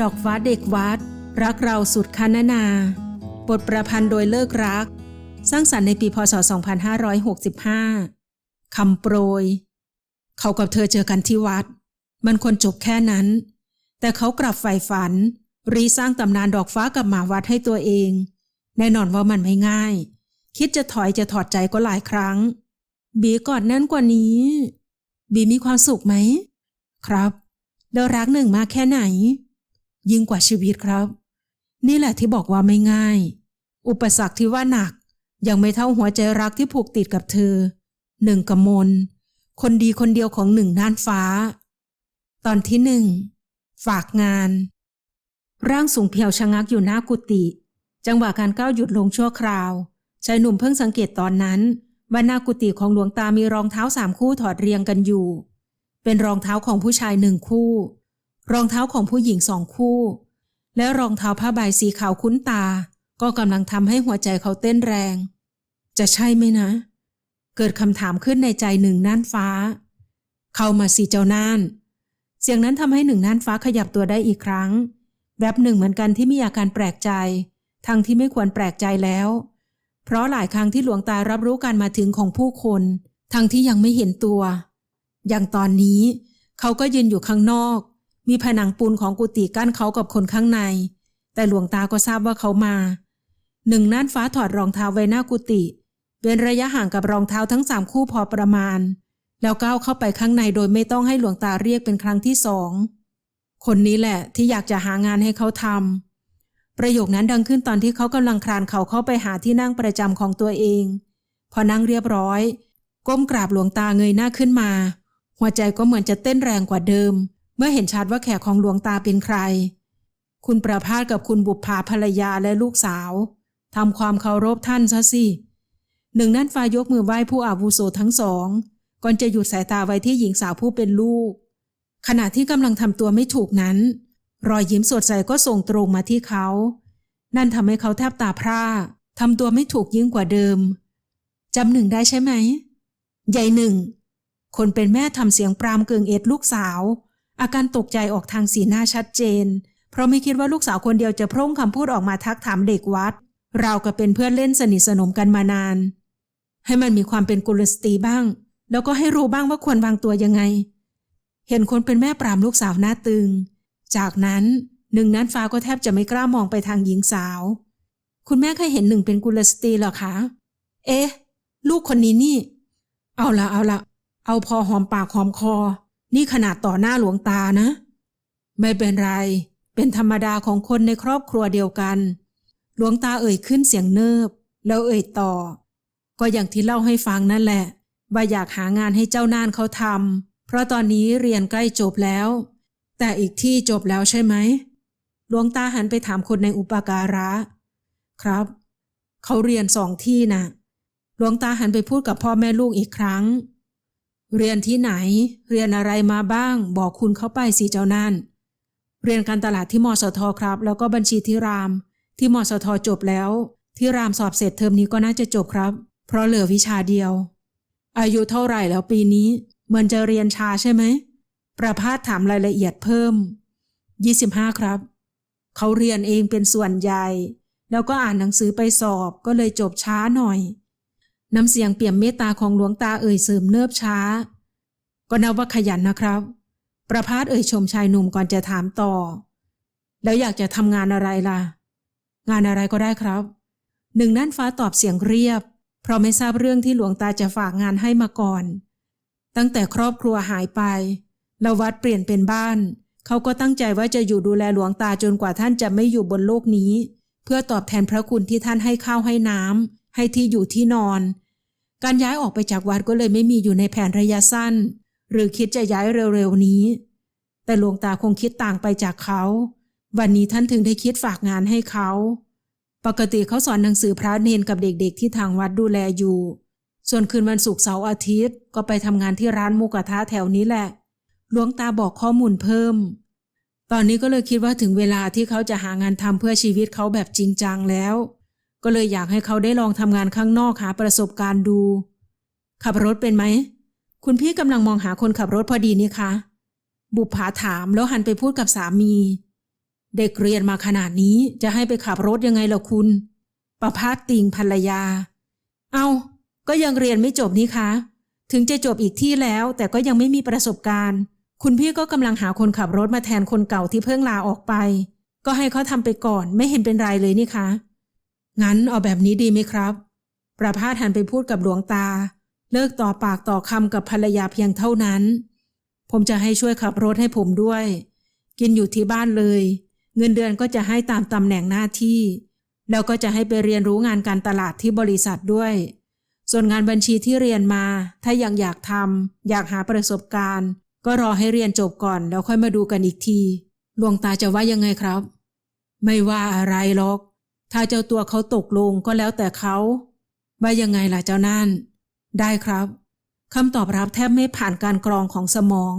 ดอกฟ้าเด็กวัด รักเราสุดคันนา บทประพันธ์โดยเลิกรัก สร้างสรรค์ในปีพศ 2565 คำโปรย เขากับเธอเจอกันที่วัด มันควรจบแค่นั้น แต่เขากลับใฝ่ฝัน รีสร้างตำนานดอกฟ้ากับหมาวัดให้ตัวเอง แน่นอนว่ามันไม่ง่าย คิดจะถอยจะถอดใจก็หลายครั้ง บีกอดแน่นกว่านี้ บีมีความสุขไหม ครับแล้วรักหนึ่งมากแค่ไหน ยิ่งกว่าชีวิตครับ นี่แหละที่บอกว่าไม่ง่าย อุปสรรคที่ว่าหนัก ยังไม่เท่าหัวใจรักที่ผูกติดกับเธอ หนึ่งกมล คนดีคนเดียวของหนึ่งน่านฟ้า ตอนที่หนึ่ง ฝากงาน ร่างสูงเพียวชะงักอยู่หน้ากุฏิจังหวะการก้าวหยุดลงชั่วคราวชายหนุ่มเพิ่งสังเกตตอนนั้นว่าหน้ากุฏิของหลวงตามีรองเท้าสามคู่ถอดเรียงกันอยู่ เป็นรองเท้าของผู้ชายหนึ่งคู่ รองเท้าของผู้หญิงสองคู่ และรองเท้าผ้าใบสีขาวคุ้นตา ก็กำลังทำให้หัวใจเขาเต้นแรง จะใช่ไหมนะ เกิดคำถามขึ้นในใจหนึ่งน่านฟ้า เข้ามาสิเจ้าน่าน เสียงนั้นทำให้หนึ่งน่านฟ้าขยับตัวได้อีกครั้งแวบหนึ่งเหมือนกันที่มีอาการแปลกใจ ทั้งที่ไม่ควรแปลกใจแล้ว เพราะหลายครั้งที่หลวงตารับรู้การมาถึงของผู้คน ทั้งที่ยังไม่เห็นตัว อย่างตอนนี้ เขาก็ยืนอยู่ข้างนอก มีผนังปูนของกุฏิกั้นเขากับคนข้างใน แต่หลวงตาก็ทราบว่าเขามา หนึ่งน่านฟ้าถอดรองเท้าไว้หน้ากุฏิเป็นระยะห่างกับรองเท้าทั้งสามคู่พอประมาณ แล้วก้าวเข้าไปข้างในโดยไม่ต้องให้หลวงตาเรียกเป็นครั้งที่สอง คนนี้แหละที่อยากจะหางานให้เขาทำประโยคนั้นดังขึ้นตอนที่เขากำลังคลานเขาเข้าไปหาที่นั่งประจำของตัวเอง พอนั่งเรียบร้อย ก้มกราบหลวงตาเงยหน้าขึ้นมา หัวใจก็เหมือนจะเต้นแรงกว่าเดิม เมื่อเห็นชัดว่าแขกของหลวงตาเป็นใคร คุณประพาสกับคุณบุปผาภรรยาและลูกสาวทำความเคารพท่านซะสิหนึ่งนั่นฟ้ายกมือไหว้ผู้อาวุโสทั้งสอง ก่อนจะหยุดสายตาไว้ที่หญิงสาวผู้เป็นลูก ขณะที่กำลังทำตัวไม่ถูกนั้น รอยยิ้มสดใสก็ส่งตรงมาที่เขา นั่นทำให้เขาแทบตาพร่าทำตัวไม่ถูกยิ่งกว่าเดิมจำหนึ่งได้ใช่ไหม ใหญ่หนึ่ง คนเป็นแม่ทำเสียงปรามเกิงเอ็ดลูกสาว อาการตกใจออกทางสีหน้าชัดเจน เพราะไม่คิดว่าลูกสาวคนเดียวจะพร่งคำพูดออกมาทักถามเด็กวัด เรากับเป็นเพื่อนเล่นสนิทสนมกันมานาน ให้มันมีความเป็นกุลสตรีบ้าง แล้วก็ให้รู้บ้างว่าควรวางตัวยังไง เห็นคนเป็นแม่ปรามลูกสาวหน้าตึง จากนั้นหนึ่งนั้นฟ้าก็แทบจะไม่กล้ามองไปทางหญิงสาว คุณแม่เคยเห็นหนึ่งเป็นกุลสตรีหรอคะ เอ๊ะ ลูกคนนี้นี่ เอาละเอาละเอาพอหอมปากหอมคอ นี่ขนาดต่อหน้าหลวงตานะ ไม่เป็นไร เป็นธรรมดาของคนในครอบครัวเดียวกัน หลวงตาเอ่ยขึ้นเสียงเนิบ แล้วเอ่ยต่อ ก็อย่างที่เล่าให้ฟังนั่นแหละ ว่าอยากหางานให้เจ้าน่านเขาทำเพราะตอนนี้เรียนใกล้จบแล้ว แต่อีกที่จบแล้วใช่ไหมหลวงตาหันไปถามคนในอุปการะ ครับ เขาเรียนสองที่นะหลวงตาหันไปพูดกับพ่อแม่ลูกอีกครั้ง เรียนที่ไหน เรียนอะไรมาบ้าง บอกคุณเขาไปสิเจ้านั่น เรียนการตลาดที่มสทครับ แล้วก็บัญชีที่ราม ที่มสทจบแล้ว ที่รามสอบเสร็จเทอมนี้ก็น่าจะจบครับ เพราะเหลือวิชาเดียว อายุเท่าไหร่แล้วปีนี้ เหมือนจะเรียนชาใช่ไหม ประพาสถามรายละเอียดเพิ่ม 25 ครับ เขาเรียนเองเป็นส่วนใหญ่ แล้วก็อ่านหนังสือไปสอบก็เลยจบช้าหน่อย น้ำเสียงเปี่ยมเมตตาของหลวงตาเอ่ยเสริมเนิบช้า ก็นับว่าขยันนะครับ ประพาสเอ่ยชมชายหนุ่มก่อนจะถามต่อ แล้วอยากจะทำงานอะไรล่ะ งานอะไรก็ได้ครับ หนึ่งนั่นฟ้าตอบเสียงเรียบ เพราะไม่ทราบเรื่องที่หลวงตาจะฝากงานให้มาก่อน ตั้งแต่ครอบครัวหายไปแล้ววัดเปลี่ยนเป็นบ้าน เขาก็ตั้งใจว่าจะอยู่ดูแลหลวงตาจนกว่าท่านจะไม่อยู่บนโลกนี้ เพื่อตอบแทนพระคุณที่ท่านให้ข้าวให้น้ำให้ที่อยู่ที่นอน การย้ายออกไปจากวัดก็เลยไม่มีอยู่ในแผนระยะสั้น หรือคิดจะย้ายเร็วๆนี้ แต่หลวงตาคงคิดต่างไปจากเขา วันนี้ท่านถึงได้คิดฝากงานให้เขา ปกติเขาสอนหนังสือพระเนนกับเด็กๆที่ทางวัดดูแลอยู่ ส่วนคืนวันศุกร์เสาร์อาทิตย์ก็ไปทำงานที่ร้านมูกระทะแถวนี้แหละ หลวงตาบอกข้อมูลเพิ่ม ตอนนี้ก็เลยคิดว่าถึงเวลาที่เขาจะหางานทำเพื่อชีวิตเขาแบบจริงจังแล้ว ก็เลยอยากให้เขาได้ลองทำงานข้างนอกหาประสบการณ์ดู ขับรถเป็นไหม คุณพี่กำลังมองหาคนขับรถพอดีนี่คะ บุปผาถามแล้วหันไปพูดกับสามี เด็กเรียนมาขนาดนี้จะให้ไปขับรถยังไงล่ะคุณ ประพาสติงภรรยา เอา ก็ยังเรียนไม่จบนี่คะ ถึงจะจบอีกที่แล้วแต่ก็ยังไม่มีประสบการณ์ คุณพี่ก็กำลังหาคนขับรถมาแทนคนเก่าที่เพิ่งลาออกไป ก็ให้เขาทำไปก่อนไม่เห็นเป็นไรเลยนี่คะ งั้นเอาแบบนี้ดีไหมครับ ประพาสหันไปพูดกับหลวงตา เลิกต่อปากต่อคำกับภรรยาเพียงเท่านั้น ผมจะให้ช่วยขับรถให้ผมด้วย กินอยู่ที่บ้านเลย เงินเดือนก็จะให้ตามตำแหน่งหน้าที่ แล้วก็จะให้ไปเรียนรู้งานการตลาดที่บริษัทด้วย ส่วนงานบัญชีที่เรียนมา ถ้ายังอยากทำอยากหาประสบการณ์ ก็รอให้เรียนจบก่อนแล้วค่อยมาดูกันอีกทีหลวงตาจะว่ายังไงครับ ไม่ว่าอะไรหรอก ถ้าเจ้าตัวเขาตกลงก็แล้วแต่เขาว่ายังไงล่ะเจ้านั่น ได้ครับคำตอบรับแทบไม่ผ่านการกรองของสมอง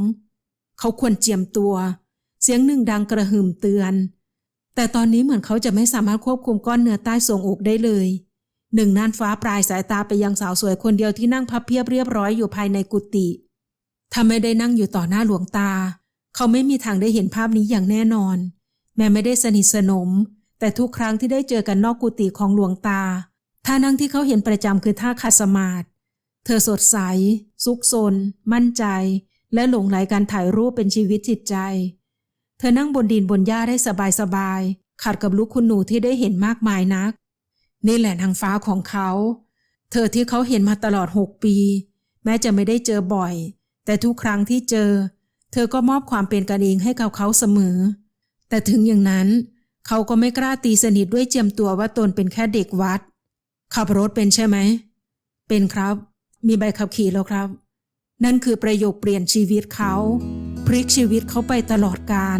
เขาควรเจียมตัว เสียงหนึ่งดังกระหึ่มเตือน แต่ตอนนี้เหมือนเขาจะไม่สามารถควบคุมก้อนเนื้อใต้ทรวงอกได้เลยหนึ่งน่านฟ้าปลายสายตาไปยังสาวสวยคนเดียวที่นั่งพับเพียบเรียบร้อยอยู่ภายในกุฏิถ้าไม่ได้นั่งอยู่ต่อหน้าหลวงตา เขาไม่มีทางได้เห็นภาพนี้อย่างแน่นอน แม้ไม่ได้สนิทสนม แต่ทุกครั้งที่ได้เจอกันนอกกุฏิของหลวงตาท่านั่งที่เขาเห็นประจำคือท่าขัดสมาธิเธอสดใส ซุกซน มั่นใจ และหลงไหลการถ่ายรูปเป็นชีวิตจิตใจ เธอนั่งบนดินบนหญ้าได้สบายๆขัดกับลูกคุณหนูที่ได้เห็นมากมายนัก นี่แหละนางฟ้าของเขา เธอที่เขาเห็นมาตลอดหกปี แม้จะไม่ได้เจอบ่อย แต่ทุกครั้งที่เจอ เธอก็มอบความเป็นกันเองให้กับเขาเสมอ แต่ถึงอย่างนั้น เขาก็ไม่กล้าตีสนิทด้วยเจียมตัวว่าตนเป็นแค่เด็กวัด ขับรถเป็นใช่ไหม เป็นครับ มีใบขับขี่แล้วครับ นั่นคือประโยคเปลี่ยนชีวิตเขา พลิกชีวิตเขาไปตลอดกาล